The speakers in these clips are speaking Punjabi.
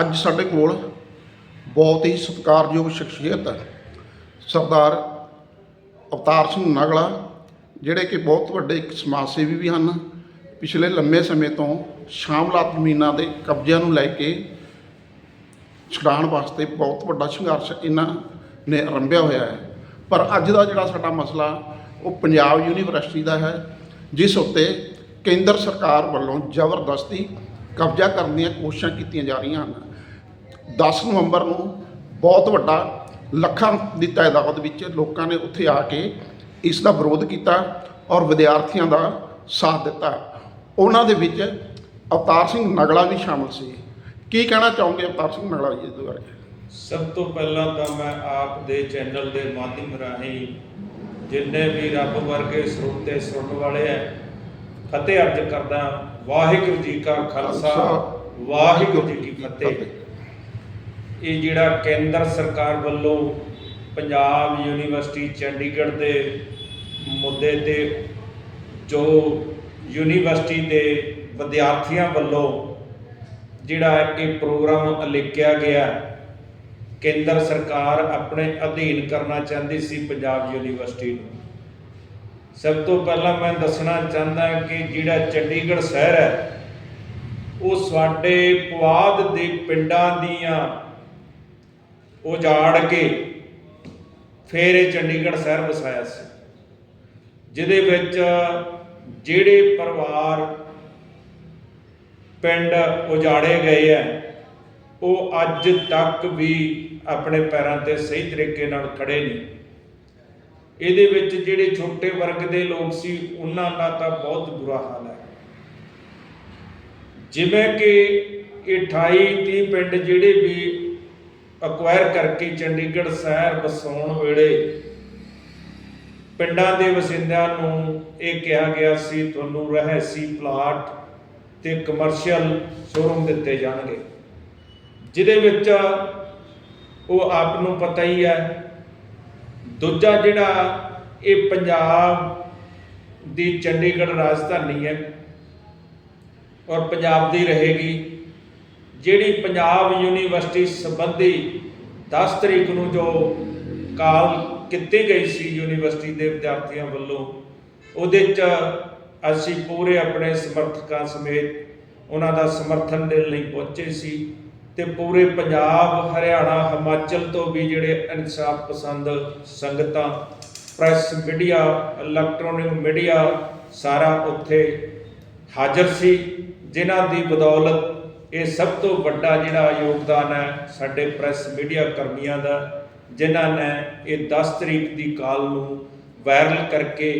ਅੱਜ ਸਾਡੇ ਕੋਲ ਬਹੁਤ ਹੀ ਸਤਿਕਾਰਯੋਗ ਸ਼ਖਸੀਅਤ ਹੈ, ਸਰਦਾਰ ਅਵਤਾਰ ਸਿੰਘ ਨਗਲਾ, ਜਿਹੜੇ ਕਿ ਬਹੁਤ ਵੱਡੇ ਇੱਕ ਸਮਾਜ ਸੇਵੀ ਵੀ ਹਨ। ਪਿਛਲੇ ਲੰਮੇ ਸਮੇਂ ਤੋਂ ਸ਼ਾਮਲਾਤ ਜ਼ਮੀਨਾਂ ਦੇ ਕਬਜ਼ਿਆਂ ਨੂੰ ਲੈ ਕੇ ਛੁਡਾਉਣ ਵਾਸਤੇ ਬਹੁਤ ਵੱਡਾ ਸੰਘਰਸ਼ ਇਹਨਾਂ ਨੇ ਆਰੰਭਿਆ ਹੋਇਆ ਹੈ। ਪਰ ਅੱਜ ਦਾ ਜਿਹੜਾ ਸਾਡਾ ਮਸਲਾ, ਉਹ ਪੰਜਾਬ ਯੂਨੀਵਰਸਿਟੀ ਦਾ ਹੈ, ਜਿਸ ਉੱਤੇ ਕੇਂਦਰ ਸਰਕਾਰ ਵੱਲੋਂ ਜ਼ਬਰਦਸਤੀ ਕਬਜ਼ਾ ਕਰਨ ਦੀਆਂ ਕੋਸ਼ਿਸ਼ਾਂ ਕੀਤੀਆਂ ਜਾ ਰਹੀਆਂ ਹਨ। 10 ਨਵੰਬਰ ਨੂੰ ਬਹੁਤ ਵੱਡਾ ਲੱਖਾਂ ਦੀ ਤਾਦਾਦ ਵਿੱਚ ਲੋਕਾਂ ਨੇ ਉੱਥੇ ਆ ਕੇ ਇਸ ਦਾ ਵਿਰੋਧ ਕੀਤਾ ਔਰ ਵਿਦਿਆਰਥੀਆਂ ਦਾ ਸਾਥ ਦਿੱਤਾ। ਉਹਨਾਂ ਦੇ ਵਿੱਚ ਅਵਤਾਰ ਸਿੰਘ ਨਗਲਾ ਵੀ ਸ਼ਾਮਲ ਸੀ। ਕੀ ਕਹਿਣਾ ਚਾਹੋਗੇ ਅਵਤਾਰ ਸਿੰਘ ਨਗਲਾ ਜੀ ਦੇ ਬਾਰੇ? ਸਭ ਤੋਂ ਪਹਿਲਾਂ ਤਾਂ ਮੈਂ ਆਪ ਦੇ ਚੈਨਲ ਦੇ ਮਾਧਿਅਮ ਰਾਹੀਂ ਜਿੰਨੇ ਵੀ ਰੱਬ ਵਰਗੇ ਸਰੋਤੇ ਸੁਣਨ ਵਾਲੇ ਐ ਫਤਿਹ ਅਰਜ ਕਰਦਾ ਵਾਹਿਗੁਰੂ ਜੀ ਕਾ ਖਾਲਸਾ ਵਾਹਿਗੁਰੂ ਜੀ ਕੀ ਫਤਿਹ। ਇਹ ਜਿਹੜਾ ਕੇਂਦਰ ਸਰਕਾਰ ਵੱਲੋਂ ਪੰਜਾਬ ਯੂਨੀਵਰਸਿਟੀ ਚੰਡੀਗੜ੍ਹ ਦੇ ਮੁੱਦੇ ਤੇ ਜੋ ਯੂਨੀਵਰਸਿਟੀ ਦੇ ਵਿਦਿਆਰਥੀਆਂ ਵੱਲੋਂ ਜਿਹੜਾ ਇਹ ਪ੍ਰੋਗਰਾਮ ਉਲੀਕਿਆ ਗਿਆ, ਕੇਂਦਰ ਸਰਕਾਰ ਆਪਣੇ ਅਧੀਨ ਕਰਨਾ ਚਾਹੁੰਦੀ ਸੀ ਪੰਜਾਬ ਯੂਨੀਵਰਸਿਟੀ ਨੂੰ। ਸਭ ਤੋਂ ਪਹਿਲਾਂ ਮੈਂ ਦੱਸਣਾ ਚਾਹੁੰਦਾ ਕਿ ਜਿਹੜਾ ਚੰਡੀਗੜ੍ਹ ਸ਼ਹਿਰ ਹੈ, ਉਹ ਸਾਡੇ ਪੁਆਧ ਦੇ ਪਿੰਡਾਂ ਦੀਆਂ ਉਜਾੜ ਕੇ ਫਿਰ ਇਹ ਚੰਡੀਗੜ੍ਹ ਸ਼ਹਿਰ ਵਸਾਇਆ ਸੀ। ਜਿਹਦੇ ਵਿੱਚ ਜਿਹੜੇ ਪਰਿਵਾਰ ਪਿੰਡ ਉਜਾੜੇ ਗਏ ਆ ਉਹ ਅੱਜ ਤੱਕ ਵੀ ਆਪਣੇ ਪੈਰਾਂ ਤੇ ਸਹੀ ਤਰੀਕੇ ਨਾਲ ਖੜੇ ਨਹੀਂ ਇਹਦੇ ਵਿੱਚ ਜਿਹੜੇ ਛੋਟੇ ਵਰਗ ਦੇ ਲੋਕ ਸੀ, ਉਹਨਾਂ ਦਾ ਤਾਂ ਬਹੁਤ ਬੁਰਾ ਹਾਲ ਹੈ। ਜਿਵੇਂ ਕਿ ਇਹ 28 30 ਪਿੰਡ ਜਿਹੜੇ ਵੀ ਅਕਵਾਇਰ ਕਰਕੇ ਚੰਡੀਗੜ੍ਹ ਸ਼ਹਿਰ ਵਸਾਉਣ ਵੇਲੇ ਪਿੰਡਾਂ ਦੇ ਵਸਿੰਦਿਆਂ ਨੂੰ ਇਹ ਕਿਹਾ ਗਿਆ ਸੀ, ਤੁਹਾਨੂੰ ਰਹਿਸੀ ਪਲਾਟ ਤੇ ਕਮਰਸ਼ੀਅਲ ਸ਼ੋਰੂਮ ਦਿੱਤੇ ਜਾਣਗੇ। ਜਿਹਦੇ ਵਿੱਚ ਉਹ ਆਪ ਨੂੰ ਪਤਾ ਹੀ ਹੈ। ਦੂਜਾ ਜਿਹੜਾ ਇਹ ਪੰਜਾਬ ਦੀ ਚੰਡੀਗੜ੍ਹ ਰਾਜਧਾਨੀ ਹੈ ਔਰ ਪੰਜਾਬ ਦੀ ਰਹੇਗੀ ਜਿਹੜੀ ਪੰਜਾਬ ਯੂਨੀਵਰਸਿਟੀ ਸੰਬੰਧੀ 10 ਤਰੀਕ ਨੂੰ ਜੋ ਕਾਲ ਕੀਤੀ ਗਈ ਸੀ ਯੂਨੀਵਰਸਿਟੀ ਦੇ ਵਿਦਿਆਰਥੀਆਂ ਵੱਲੋਂ, ਉਹਦੇ 'ਚ ਅਸੀਂ ਪੂਰੇ ਆਪਣੇ ਸਮਰਥਕਾਂ ਸਮੇਤ ਉਹਨਾਂ ਦਾ ਸਮਰਥਨ ਦੇਣ ਲਈ ਪਹੁੰਚੇ ਸੀ ਤੇ ਪੂਰੇ ਪੰਜਾਬ, ਹਰਿਆਣਾ, ਹਿਮਾਚਲ ਤੋਂ ਵੀ ਜਿਹੜੇ ਇਨਸਾਫ ਪਸੰਦ ਸੰਗਤਾਂ, ਪ੍ਰੈਸ ਮੀਡੀਆ, ਇਲੈਕਟ੍ਰੋਨਿਕ ਮੀਡੀਆ, ਸਾਰਾ ਉੱਥੇ ਹਾਜ਼ਰ ਸੀ, ਜਿਨ੍ਹਾਂ ਦੀ ਬਦੌਲਤ ਇਹ ਸਭ ਤੋਂ ਵੱਡਾ ਜਿਹੜਾ ਯੋਗਦਾਨ ਹੈ ਸਾਡੇ ਪ੍ਰੈਸ ਮੀਡੀਆ ਕਰਮੀਆਂ ਦਾ, ਜਿਨ੍ਹਾਂ ਨੇ ਇਹ 10 ਤਰੀਕ ਦੀ ਕਾਲ ਨੂੰ ਵਾਇਰਲ ਕਰਕੇ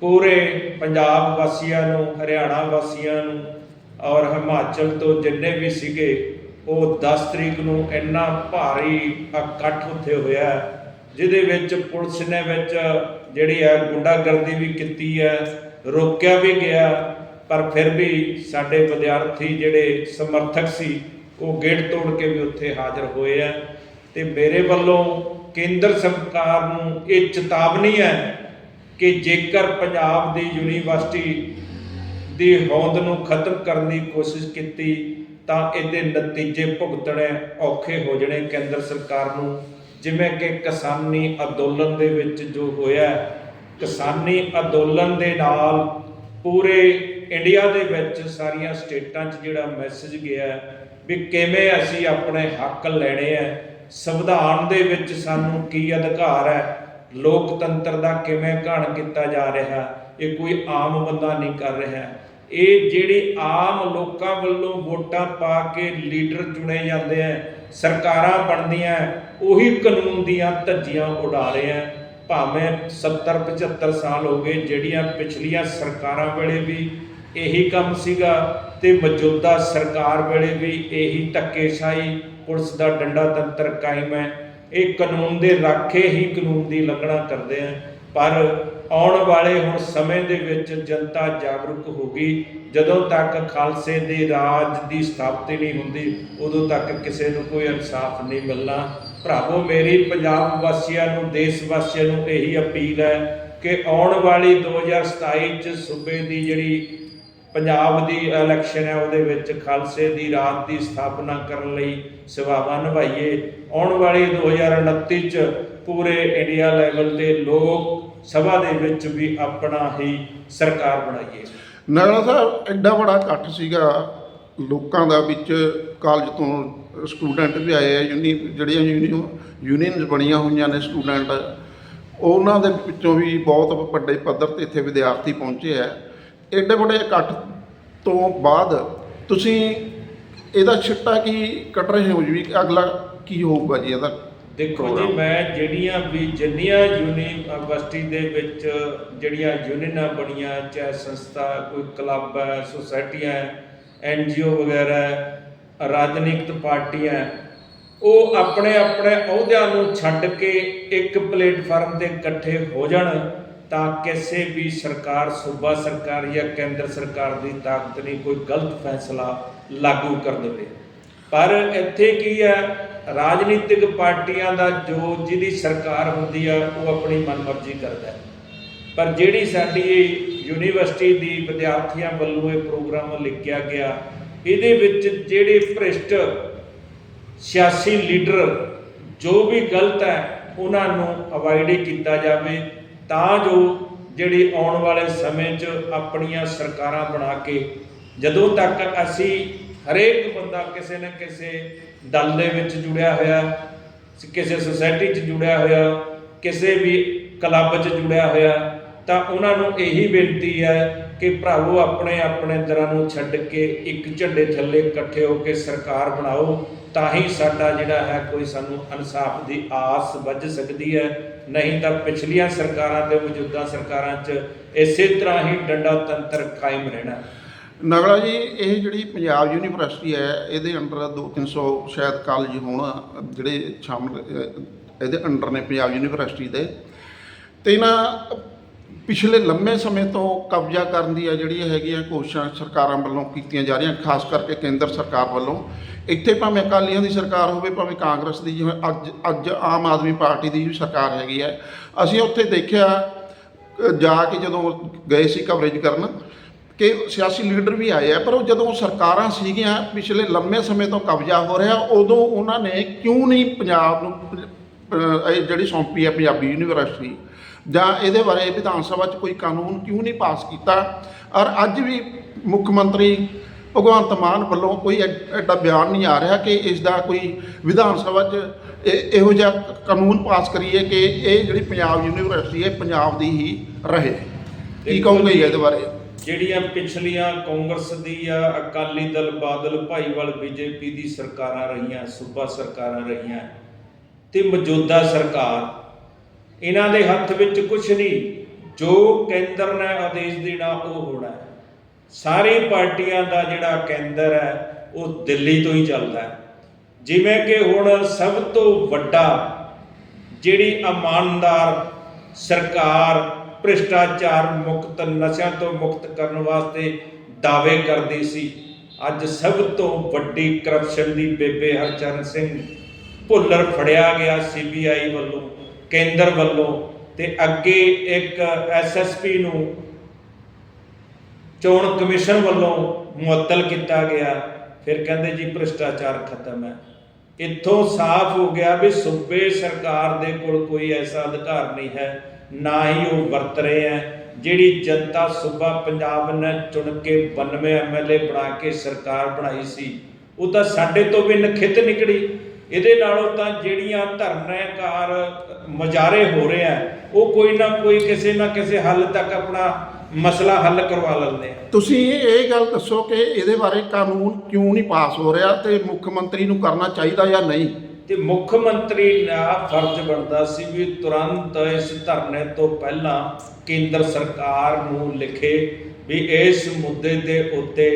ਪੂਰੇ ਪੰਜਾਬ ਵਾਸੀਆਂ ਨੂੰ, ਹਰਿਆਣਾ ਵਾਸੀਆਂ ਨੂੰ ਔਰ ਹਿਮਾਚਲ ਤੋਂ ਜਿੰਨੇ ਵੀ ਸੀਗੇ, ਉਹ 10 ਤਰੀਕ ਨੂੰ ਇੰਨਾ ਭਾਰੀ ਇਕੱਠ ਉੱਥੇ ਹੋਇਆ ਜਿਹਦੇ ਵਿੱਚ ਪੁਲਿਸ ਨੇ ਵਿੱਚ ਜਿਹੜੀ ਹੈ ਗੁੰਡਾਗਰਦੀ ਵੀ ਕੀਤੀ ਹੈ, ਰੋਕਿਆ ਵੀ ਗਿਆ ਪਰ ਫਿਰ ਵੀ ਸਾਡੇ ਵਿਦਿਆਰਥੀ ਜਿਹੜੇ ਸਮਰਥਕ ਸੀ, ਉਹ ਗੇਟ ਤੋੜ ਕੇ ਵੀ ਉੱਥੇ ਹਾਜ਼ਰ ਹੋਏ ਆ। ਤੇ ਮੇਰੇ ਵੱਲੋਂ ਕੇਂਦਰ ਸਰਕਾਰ ਨੂੰ ਇਹ ਚੇਤਾਵਨੀ ਹੈ ਕਿ ਜੇਕਰ ਪੰਜਾਬ ਦੀ ਯੂਨੀਵਰਸਿਟੀ ਦੀ ਹੋਂਦ ਨੂੰ ਖਤਮ ਕਰਨ ਦੀ ਕੋਸ਼ਿਸ਼ ਕੀਤੀ, ਤਾਂ ਇਹਦੇ ਨਤੀਜੇ ਭੁਗਤਣੇ ਔਖੇ ਹੋ ਜਾਣੇ ਕੇਂਦਰ ਸਰਕਾਰ ਨੂੰ। ਜਿਵੇਂ ਕਿ ਕਿਸਾਨੀ ਅੰਦੋਲਨ ਦੇ ਵਿੱਚ ਜੋ ਹੋਇਆ, ਕਿਸਾਨੀ ਅੰਦੋਲਨ ਦੇ ਨਾਲ ਪੂਰੇ ਇੰਡੀਆ ਦੇ ਵਿੱਚ ਸਾਰੀਆਂ ਸਟੇਟਾਂ 'ਚ ਜਿਹੜਾ ਮੈਸੇਜ ਗਿਆ ਵੀ ਕਿਵੇਂ ਅਸੀਂ ਆਪਣੇ ਹੱਕ ਲੈਣੇ ਆ ਸੰਵਿਧਾਨ ਦੇ ਵਿੱਚ ਸਾਨੂੰ ਕੀ ਅਧਿਕਾਰ ਹੈ, ਲੋਕਤੰਤਰ ਦਾ ਕਿਵੇਂ ਘਣ ਕੀਤਾ ਜਾ ਰਿਹਾ, ਇਹ ਕੋਈ ਆਮ ਬੰਦਾ ਨਹੀਂ ਕਰ ਰਿਹਾ। ਇਹ ਜਿਹੜੇ ਆਮ ਲੋਕਾਂ ਵੱਲੋਂ ਵੋਟਾਂ ਪਾ ਕੇ ਲੀਡਰ ਚੁਣੇ ਜਾਂਦੇ ਆ ਸਰਕਾਰਾਂ ਬਣਦੀਆਂ ਉਹੀ ਕਾਨੂੰਨ ਦੀਆਂ ਧੱਜੀਆਂ ਉਡਾ ਰਹੇ ਆ ਭਾਵੇਂ 70 75 ਸਾਲ ਹੋ ਗਏ, ਜਿਹੜੀਆਂ ਪਿਛਲੀਆਂ ਸਰਕਾਰਾਂ ਵੇਲੇ ਵੀ ਇਹੀ ਕੰਮ ਸੀਗਾ ਤੇ ਮੌਜੂਦਾ ਸਰਕਾਰ ਵੇਲੇ ਵੀ ਇਹੀ ਧੱਕੇਸ਼ਾਹੀ ਪੁਲਿਸ ਦਾ ਡੰਡਾ ਤੰਤਰ ਕਾਇਮ ਹੈ। ਇਹ ਕਾਨੂੰਨ ਦੇ ਰਾਖੇ ਹੀ ਕਾਨੂੰਨ ਦੀ ਉਲੰਘਣਾ ਕਰਦੇ ਆ। ਪਰ ਆਉਣ ਵਾਲੇ ਹੁਣ ਸਮੇਂ ਦੇ ਵਿੱਚ ਜਨਤਾ ਜਾਗਰੂਕ ਹੋਗੀ ਜਦੋਂ ਤੱਕ ਖਾਲਸੇ ਦੇ ਰਾਜ ਦੀ ਸਥਾਪਤੀ ਨਹੀਂ ਹੁੰਦੀ, ਉਦੋਂ ਤੱਕ ਕਿਸੇ ਨੂੰ ਕੋਈ ਇਨਸਾਫ ਨਹੀਂ ਮਿਲਣਾ। ਭਰਾਵੋ, ਮੇਰੀ ਪੰਜਾਬ ਵਾਸੀਆਂ ਨੂੰ, ਦੇਸ਼ ਵਾਸੀਆਂ ਨੂੰ ਇਹੀ ਅਪੀਲ ਹੈ ਕਿ ਆਉਣ ਵਾਲੀ 2027 ਚ ਸੂਬੇ ਦੀ ਜਿਹੜੀ ਪੰਜਾਬ ਦੀ ਇਲੈਕਸ਼ਨ ਹੈ, ਉਹਦੇ ਵਿੱਚ ਖਾਲਸੇ ਦੀ ਰਾਤ ਦੀ ਸਥਾਪਨਾ ਕਰਨ ਲਈ ਸੇਵਾਵਾਂ ਨਿਭਾਈਏ। ਆਉਣ ਵਾਲੀ 2029 ਚ ਪੂਰੇ ਇੰਡੀਆ ਲੈਵਲ ਤੇ ਲੋਕ ਸਭਾ ਦੇ ਵਿੱਚ ਵੀ ਆਪਣਾ ਹੀ ਸਰਕਾਰ ਬਣਾਈਏ। ਨਗਲਾ ਸਾਹਿਬ, ਐਡਾ ਬੜਾ ਇਕੱਠ ਸੀਗਾ ਲੋਕਾਂ ਦਾ ਵਿੱਚ ਕਾਲਜ ਤੋਂ ਸਟੂਡੈਂਟ ਵੀ ਆਏ ਆ ਯੂਨੀ ਜਿਹੜੀਆਂ ਯੂਨੀਅਨ ਯੂਨੀਅਨਸ ਬਣੀਆਂ ਹੋਈਆਂ ਨੇ ਸਟੂਡੈਂਟ ਉਹਨਾਂ ਦੇ ਵਿੱਚੋਂ ਵੀ ਬਹੁਤ ਵੱਡੇ ਪੱਧਰ ਤੇ ਇੱਥੇ ਵਿਦਿਆਰਥੀ ਪਹੁੰਚੇ ਆ। ਐਡੇ ਵੱਡੇ ਇਕੱਠ ਤੋਂ ਬਾਅਦ ਤੁਸੀਂ ਇਹਦਾ ਛਿੱਟਾ ਕੀ ਕੱਢ ਰਹੇ ਹੋ ਜੀ ਅਗਲਾ ਕੀ ਹੋਊਗਾ ਜੀ ਇਹਦਾ ਦੇਖੋ ਜੀ? ਮੈਂ ਜਿਹੜੀਆਂ ਵੀ ਜਿੰਨੀਆਂ ਯੂਨੀਵਰਸਿਟੀ ਦੇ ਵਿੱਚ ਜਿਹੜੀਆਂ ਯੂਨੀਅਨਾਂ ਬਣੀਆਂ ਚਾਹੇ ਸੰਸਥਾ ਕੋਈ ਕਲੱਬ ਹੈ ਸੁਸਾਇਟੀਆਂ ਐਨਜੀਓ ਵਗੈਰਾ ਹੈ, ਰਾਜਨੀਤਿਕ ਪਾਰਟੀਆਂ ਹੈ, ਉਹ ਆਪਣੇ ਆਪਣੇ ਅਹੁਦਿਆਂ ਨੂੰ ਛੱਡ ਕੇ ਇੱਕ ਪਲੇਟਫਾਰਮ ਤੇ ਇਕੱਠੇ ਹੋ ਜਾਣ ਤਾਂ ਕਿਸੇ ਵੀ ਸਰਕਾਰ, ਸੂਬਾ ਸਰਕਾਰ ਜਾਂ ਕੇਂਦਰ ਸਰਕਾਰ ਦੀ ਤਾਕਤ ਨਹੀਂ, ਕੋਈ ਗਲਤ ਫੈਸਲਾ ਲਾਗੂ ਕਰ ਦੇਵੇ। ਪਰ ਇੱਥੇ ਕੀ ਹੈ, ਰਾਜਨੀਤਿਕ ਪਾਰਟੀਆਂ ਦਾ ਜੋ ਜਿਹਦੀ ਸਰਕਾਰ ਹੁੰਦੀ ਆ, ਉਹ ਆਪਣੀ ਮਨਮਰਜ਼ੀ ਕਰਦਾ ਹੈ। ਪਰ ਜਿਹੜੀ ਸਾਡੀ ਯੂਨੀਵਰਸਿਟੀ ਦੀ ਵਿਦਿਆਰਥੀਆਂ ਵੱਲੋਂ ਇਹ ਪ੍ਰੋਗਰਾਮ ਲਿਖਿਆ ਗਿਆ, ਇਹਦੇ ਵਿੱਚ ਜਿਹੜੇ ਭ੍ਰਿਸ਼ਟ ਸਿਆਸੀ ਲੀਡਰ ਜੋ ਵੀ ਗਲਤ ਹੈ, ਉਹਨਾਂ ਨੂੰ ਅਵਾਇਡ ਕੀਤਾ ਜਾਵੇ। ਤਾਂ ਜੋ ਜਿਹੜੀ ਆਉਣ ਵਾਲੇ ਸਮੇਂ 'ਚ ਆਪਣੀਆਂ ਸਰਕਾਰਾਂ ਬਣਾ ਕੇ ਜਦੋਂ ਤੱਕ ਅਸੀਂ ਹਰੇਕ ਬੰਦਾ ਕਿਸੇ ਨਾ ਕਿਸੇ ਦਲ ਦੇ ਵਿੱਚ ਜੁੜਿਆ ਹੋਇਆ, ਕਿਸੇ ਸੁਸਾਇਟੀ 'ਚ ਜੁੜਿਆ ਹੋਇਆ, ਕਿਸੇ ਵੀ ਕਲੱਬ 'ਚ ਜੁੜਿਆ ਹੋਇਆ ਤਾਂ ਉਹਨਾਂ ਨੂੰ ਇਹੀ ਬੇਨਤੀ ਹੈ ਕਿ ਭਰਾਵੋ, ਆਪਣੇ ਆਪਣੇ ਦਰਾਂ ਨੂੰ ਛੱਡ ਕੇ ਇੱਕ ਝੰਡੇ ਥੱਲੇ ਇਕੱਠੇ ਹੋ ਕੇ ਸਰਕਾਰ ਬਣਾਓ, ਤਾਂ ਹੀ ਸਾਡਾ ਜਿਹੜਾ ਹੈ ਕੋਈ ਸਾਨੂੰ ਇਨਸਾਫ ਦੀ ਆਸ ਵੱਜ ਸਕਦੀ ਹੈ। ਨਹੀਂ ਤਾਂ ਪਿਛਲੀਆਂ ਸਰਕਾਰਾਂ ਤੇ ਮੌਜੂਦਾ ਸਰਕਾਰਾਂ 'ਚ ਇਸੇ ਤਰ੍ਹਾਂ ਹੀ ਡੰਡਾ ਤੰਤਰ ਕਾਇਮ ਰਹਿਣਾ। ਨਗਲਾ ਜੀ, ਇਹ ਜਿਹੜੀ ਪੰਜਾਬ ਯੂਨੀਵਰਸਿਟੀ ਹੈ, ਇਹਦੇ ਅੰਡਰ 2-300 ਸ਼ਾਇਦ ਕਾਲਜ ਹੋਣ, ਜਿਹੜੇ ਸ਼ਾਮਲ ਇਹਦੇ ਅੰਡਰ ਨੇ ਪੰਜਾਬ ਯੂਨੀਵਰਸਿਟੀ ਦੇ। ਤੇ ਇਹਨਾਂ ਪਿਛਲੇ ਲੰਮੇ ਸਮੇਂ ਤੋਂ ਕਬਜ਼ਾ ਕਰਨ ਦੀ ਆ ਜਿਹੜੀ ਹੈਗੀਆਂ ਕੋਸ਼ਿਸ਼ਾਂ ਸਰਕਾਰਾਂ ਵੱਲੋਂ ਕੀਤੀਆਂ ਜਾ ਰਹੀਆਂ, ਖਾਸ ਕਰਕੇ ਕੇਂਦਰ ਸਰਕਾਰ ਵੱਲੋਂ, ਇੱਥੇ ਭਾਵੇਂ ਅਕਾਲੀਆਂ ਦੀ ਸਰਕਾਰ ਹੋਵੇ, ਭਾਵੇਂ ਕਾਂਗਰਸ ਦੀ, ਜਿਵੇਂ ਅੱਜ ਅੱਜ ਆਮ ਆਦਮੀ ਪਾਰਟੀ ਦੀ ਵੀ ਸਰਕਾਰ ਹੈਗੀ ਹੈ। ਅਸੀਂ ਉੱਥੇ ਦੇਖਿਆ ਜਾ ਕੇ ਜਦੋਂ ਗਏ ਸੀ ਕਵਰੇਜ ਕਰਨ, ਕਿ ਸਿਆਸੀ ਲੀਡਰ ਵੀ ਆਏ ਆ, ਪਰ ਉਹ ਜਦੋਂ ਸਰਕਾਰਾਂ ਸੀਗੀਆਂ, ਪਿਛਲੇ ਲੰਮੇ ਸਮੇਂ ਤੋਂ ਕਬਜ਼ਾ ਹੋ ਰਿਹਾ, ਉਦੋਂ ਉਹਨਾਂ ਨੇ ਕਿਉਂ ਨਹੀਂ ਪੰਜਾਬ ਨੂੰ ਇਹ ਜਿਹੜੀ ਸੌਂਪੀ ਹੈ ਪੰਜਾਬੀ ਯੂਨੀਵਰਸਿਟੀ ਜਾਂ ਇਹਦੇ ਬਾਰੇ ਵਿਧਾਨ ਸਭਾ 'ਚ ਕੋਈ ਕਾਨੂੰਨ ਕਿਉਂ ਨਹੀਂ ਪਾਸ ਕੀਤਾ? ਔਰ ਅੱਜ ਵੀ ਮੁੱਖ ਮੰਤਰੀ ਭਗਵੰਤ ਮਾਨ ਵੱਲੋਂ ਕੋਈ ਐਡਾ ਬਿਆਨ ਨਹੀਂ ਆ ਰਿਹਾ ਕਿ ਇਸ ਦਾ ਕੋਈ ਵਿਧਾਨ ਸਭਾ 'ਚ ਇਹ- ਜਿਹਾ ਕਾਨੂੰਨ ਪਾਸ ਕਰੀਏ ਕਿ ਇਹ ਜਿਹੜੀ ਪੰਜਾਬ ਯੂਨੀਵਰਸਿਟੀ ਹੈ ਪੰਜਾਬ ਦੀ ਹੀ ਰਹੇ। ਕੀ ਕਹੋਗੇ ਇਹਦੇ ਬਾਰੇ? ਜਿਹੜੀਆਂ ਪਿਛਲੀਆਂ ਕਾਂਗਰਸ ਦੀ ਆ ਅਕਾਲੀ ਦਲ ਬਾਦਲ ਭਾਈਵਾਲ ਬੀਜੇਪੀ ਦੀ ਸਰਕਾਰਾਂ ਰਹੀਆਂ ਸੂਬਾ ਸਰਕਾਰਾਂ ਰਹੀਆਂ ਤੇ ਮੌਜੂਦਾ ਸਰਕਾਰ ਇਹਨਾਂ ਦੇ ਹੱਥ ਵਿੱਚ ਕੁਝ ਨਹੀਂ। ਜੋ ਕੇਂਦਰ ਨੇ ਆਦੇਸ਼ ਦੇਣਾ, ਉਹ ਹੋਣਾ ਹੈ। ਸਾਰੀ ਪਾਰਟੀਆਂ ਦਾ ਜਿਹੜਾ ਕੇਂਦਰ ਹੈ, ਉਹ ਦਿੱਲੀ ਤੋਂ ਹੀ ਚੱਲਦਾ ਹੈ। ਜਿਵੇਂ ਕਿ ਹੁਣ ਸਭ ਤੋਂ ਵੱਡਾ ਜਿਹੜੀ ਇਮਾਨਦਾਰ ਸਰਕਾਰ ਭ੍ਰਿਸ਼ਟਾਚਾਰ ਮੁਕਤ, ਨਸ਼ਿਆਂ ਤੋਂ ਮੁਕਤ ਕਰਨ ਵਾਸਤੇ ਦਾਅਵੇ ਕਰਦੀ ਸੀ, ਅੱਜ ਸਭ ਤੋਂ ਵੱਡੀ ਕਰਪਸ਼ਨ ਦੀ ਬੇਬੇ ਹਰਚਰਨ ਸਿੰਘ ਭੁੱਲਰ ਫੜਿਆ ਗਿਆ ਸੀਬੀਆਈ ਵੱਲੋਂ। ਕੇਂਦਰ ਵੱਲੋਂ ਤੇ ਅੱਗੇ ਇੱਕ ਐਸਐਸਪੀ ਨੂੰ ਚੋਣ ਕਮਿਸ਼ਨ ਵੱਲੋਂ ਮੁਅੱਤਲ ਕੀਤਾ ਗਿਆ। ਫਿਰ ਕਹਿੰਦੇ ਜੀ ਭ੍ਰਿਸ਼ਟਾਚਾਰ ਖਤਮ ਹੈ। ਇੱਥੋਂ ਸਾਫ਼ ਹੋ ਗਿਆ ਵੀ ਸੂਬੇ ਸਰਕਾਰ ਦੇ ਕੋਲ ਕੋਈ ਐਸਾ ਅਧਿਕਾਰ ਨਹੀਂ ਹੈ, ਨਾ ਹੀ ਉਹ ਵਰਤ ਰਹੇ ਹੈ। ਜਿਹੜੀ ਜਨਤਾ ਸੂਬਾ ਪੰਜਾਬ ਨੇ ਚੁਣ ਕੇ 92 ਐਮਐਲਏ ਬਣਾ ਕੇ ਸਰਕਾਰ ਬਣਾਈ ਸੀ, ਉਹ ਤਾਂ ਸਾਡੇ ਤੋਂ ਵੀ ਨਖਿੱਤ ਨਿਕਲੀ। ਇਹਦੇ ਨਾਲੋਂ ਤਾਂ ਜਿਹੜੀਆਂ ਧਰਨੇਕਾਰ ਮਜਾਰੇ ਹੋ ਰਹੇ ਆ ਉਹ ਕੋਈ ਨਾ ਕੋਈ ਕਿਸੇ ਨਾ ਕਿਸੇ ਹੱਲ ਤੱਕ ਆਪਣਾ ਮਸਲਾ ਹੱਲ ਕਰਵਾ ਲੈਂਦੇ ਆ। ਤੁਸੀਂ ਇਹ ਗੱਲ ਦੱਸੋ ਕਿ ਇਹਦੇ ਬਾਰੇ ਕਾਨੂੰਨ ਕਿਉਂ ਨਹੀਂ ਪਾਸ ਹੋ ਰਿਹਾ ਤੇ ਮੁੱਖ ਮੰਤਰੀ ਨੂੰ ਕਰਨਾ ਚਾਹੀਦਾ ਜਾਂ ਨਹੀਂ? ਤੇ ਮੁੱਖ ਮੰਤਰੀ ਦਾ ਫਰਜ਼ ਬਣਦਾ ਸੀ ਵੀ ਤੁਰੰਤ ਇਸ ਧਰਨੇ ਤੋਂ ਪਹਿਲਾਂ ਕੇਂਦਰ ਸਰਕਾਰ ਨੂੰ ਲਿਖੇ ਵੀ ਇਸ ਮੁੱਦੇ ਦੇ ਉੱਤੇ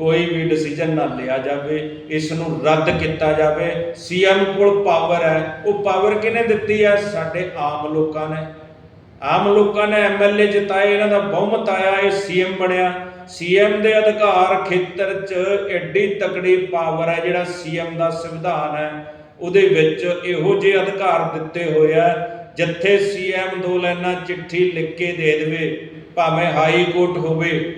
ਕੋਈ ਵੀ ਡਿਸੀਜਨ ਨਾ ਲਿਆ ਜਾਵੇ ਇਸ ਨੂੰ ਰੱਦ ਕੀਤਾ ਜਾਵੇ। ਸੀਐਮ ਕੋਲ ਪਾਵਰ ਹੈ। ਉਹ ਪਾਵਰ ਕਿਹਨੇ ਦਿੱਤੀ ਹੈ? ਸਾਡੇ ਆਮ ਲੋਕਾਂ ਨੇ। ਆਮ ਲੋਕਾਂ ਨੇ ਐਮਐਲਏ ਜਿਤਾਏ, ਇਹਨਾਂ ਦਾ ਬਹੁਮਤ ਆਇਆ, ਇਹ ਸੀਐਮ ਬਣਿਆ। ਸੀਐਮ ਦੇ ਅਧਿਕਾਰ ਖੇਤਰ 'ਚ ਐਡੀ ਤਕੜੀ ਪਾਵਰ ਹੈ, ਜਿਹੜਾ ਸੀਐਮ ਦਾ ਸੰਵਿਧਾਨ ਹੈ। ਉਹਦੇ ਵਿੱਚ ਇਹੋ ਜਿਹੇ ਅਧਿਕਾਰ ਦਿੱਤੇ ਹੋਏ ਆ, ਜਿੱਥੇ ਸੀਐਮ ਦੋ ਲਾਈਨਾਂ ਚਿੱਠੀ ਲਿਖ ਕੇ ਦੇ ਦੇਵੇ, ਭਾਵੇਂ ਹਾਈ ਕੋਰਟ ਹੋਵੇ।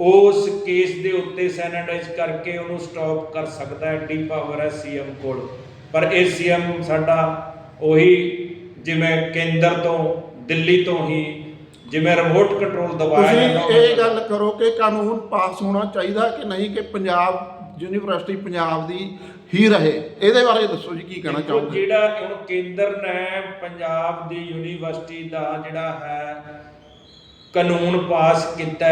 ਉਸ ਕੇਸ ਦੇ ਉੱਤੇ ਸੈਨੇਟਾਈਜ਼ ਕਰਕੇ ਉਹਨੂੰ ਸਟਾਪ ਕਰ ਸਕਦਾ ਹੈ ਡੀ ਪਾਵਰ ਹੈ ਸੀਐਮ ਕੋਲ। ਪਰ ਇਹ ਸੀਐਮ ਸਾਡਾ ਉਹੀ ਜਿਵੇਂ ਕੇਂਦਰ ਤੋਂ ਦਿੱਲੀ ਤੋਂ ਹੀ ਜਿਵੇਂ ਰਿਮੋਟ ਕੰਟਰੋਲ ਦਬਾਇਆ ਜਾਂਦਾ ਤੁਸੀਂ ਇਹ ਗੱਲ ਕਰੋ ਕਿ ਕਾਨੂੰਨ ਪਾਸ ਹੋਣਾ ਚਾਹੀਦਾ ਕਿ ਨਹੀਂ ਕਿ ਪੰਜਾਬ ਯੂਨੀਵਰਸਿਟੀ ਪੰਜਾਬ ਦੀ ਹੀ ਰਹੇ। ਇਹਦੇ ਬਾਰੇ ਦੱਸੋ ਜੀ ਕੀ ਕਹਿਣਾ ਚਾਹੋਗੇ? ਜਿਹੜਾ ਹੁਣ ਕੇਂਦਰ ਨੇ ਪੰਜਾਬ ਦੀ ਯੂਨੀਵਰਸਿਟੀ ਦਾ ਜਿਹੜਾ ਹੈ ਕਾਨੂੰਨ ਪਾਸ ਕੀਤਾ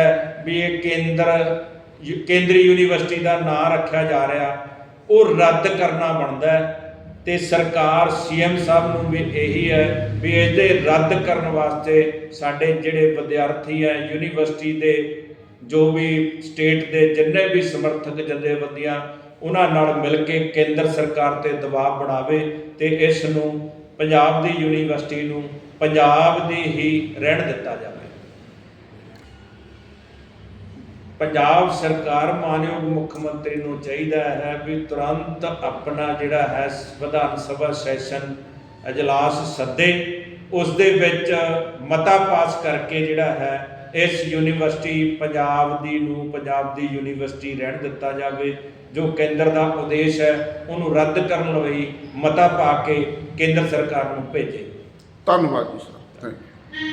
ਵੀ ਇਹ ਕੇਂਦਰ, ਯੂ- ਕੇਂਦਰੀ ਯੂਨੀਵਰਸਿਟੀ ਦਾ ਨਾਂ ਰੱਖਿਆ ਜਾ ਰਿਹਾ। ਉਹ ਰੱਦ ਕਰਨਾ ਬਣਦਾ ਹੈ ਤੇ ਸਰਕਾਰ ਸੀਐਮ ਸਾਹਿਬ ਨੂੰ ਵੀ ਇਹੀ ਹੈ ਵੀ ਇਹਦੇ ਰੱਦ ਕਰਨ ਵਾਸਤੇ ਸਾਡੇ ਜਿਹੜੇ ਵਿਦਿਆਰਥੀ ਹੈ, ਯੂਨੀਵਰਸਿਟੀ ਦੇ ਜੋ ਵੀ ਸਟੇਟ ਦੇ ਜਿੰਨੇ ਵੀ ਸਮਰਥਕ ਜਥੇਬੰਦੀਆਂ, ਉਹਨਾਂ ਨਾਲ ਮਿਲ ਕੇ ਕੇਂਦਰ ਸਰਕਾਰ ਤੇ ਦਬਾਅ ਬਣਾਵੇ ਤੇ ਇਸ ਨੂੰ ਪੰਜਾਬ ਦੀ ਯੂਨੀਵਰਸਿਟੀ ਨੂੰ ਪੰਜਾਬ ਦੀ ਹੀ ਰਹਿਣ ਦਿੱਤਾ ਜਾਵੇ। ਪੰਜਾਬ ਸਰਕਾਰ ਮਾਨਯੋਗ ਮੁੱਖ ਮੰਤਰੀ ਨੂੰ ਚਾਹੀਦਾ ਹੈ ਵੀ ਤੁਰੰਤ ਆਪਣਾ ਜਿਹੜਾ ਹੈ ਵਿਧਾਨ ਸਭਾ ਸੈਸ਼ਨ ਅਜਲਾਸ ਸੱਦੇ। ਉਸ ਦੇ ਵਿੱਚ ਮਤਾ ਪਾਸ ਕਰਕੇ ਜਿਹੜਾ ਹੈ ਇਸ ਯੂਨੀਵਰਸਿਟੀ ਪੰਜਾਬ ਦੀ ਨੂੰ ਪੰਜਾਬ ਦੀ ਯੂਨੀਵਰਸਿਟੀ ਰਹਿਣ ਦਿੱਤਾ ਜਾਵੇ, ਜੋ ਕੇਂਦਰ ਦਾ ਉਦੇਸ਼ ਹੈ, ਉਹਨੂੰ ਰੱਦ ਕਰਨ ਲਈ ਮਤਾ ਪਾ ਕੇ ਕੇਂਦਰ ਸਰਕਾਰ ਨੂੰ ਭੇਜੇ। ਧੰਨਵਾਦ ਜੀ ਸਰ। Thank you